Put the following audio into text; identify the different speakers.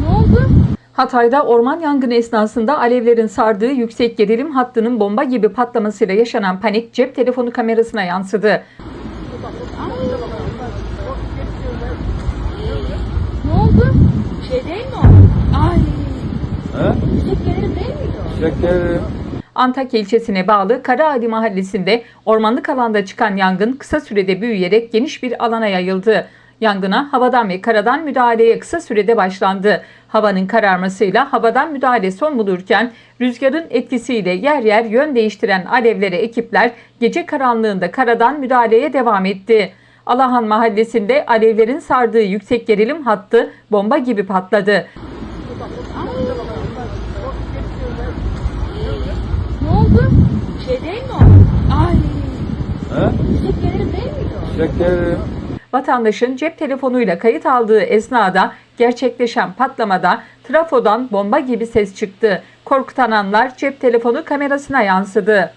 Speaker 1: Ne oldu?
Speaker 2: Hatay'da orman yangını esnasında alevlerin sardığı yüksek gerilim hattının bomba gibi patlamasıyla yaşanan panik cep telefonu kamerasına yansıdı.
Speaker 1: Ne oldu? Şey değil mi o? Ay.
Speaker 3: He?
Speaker 1: Yüksek gelirim değil miydi o?
Speaker 3: Şeker.
Speaker 2: Antakya ilçesine bağlı Karaadi mahallesinde ormanlık alanda çıkan yangın kısa sürede büyüyerek geniş bir alana yayıldı. Yangına havadan ve karadan müdahaleye kısa sürede başlandı. Havanın kararmasıyla havadan müdahale son bulurken rüzgarın etkisiyle yer yer yön değiştiren alevlere ekipler gece karanlığında karadan müdahaleye devam etti. Alahan mahallesinde alevlerin sardığı yüksek gerilim hattı bomba gibi patladı.
Speaker 1: Ne oldu? Şey değil mi o? Ay.
Speaker 3: He?
Speaker 1: Değil miydi o?
Speaker 2: Vatandaşın cep telefonuyla kayıt aldığı esnada gerçekleşen patlamada trafodan bomba gibi ses çıktı. Korkutan anlar cep telefonu kamerasına yansıdı.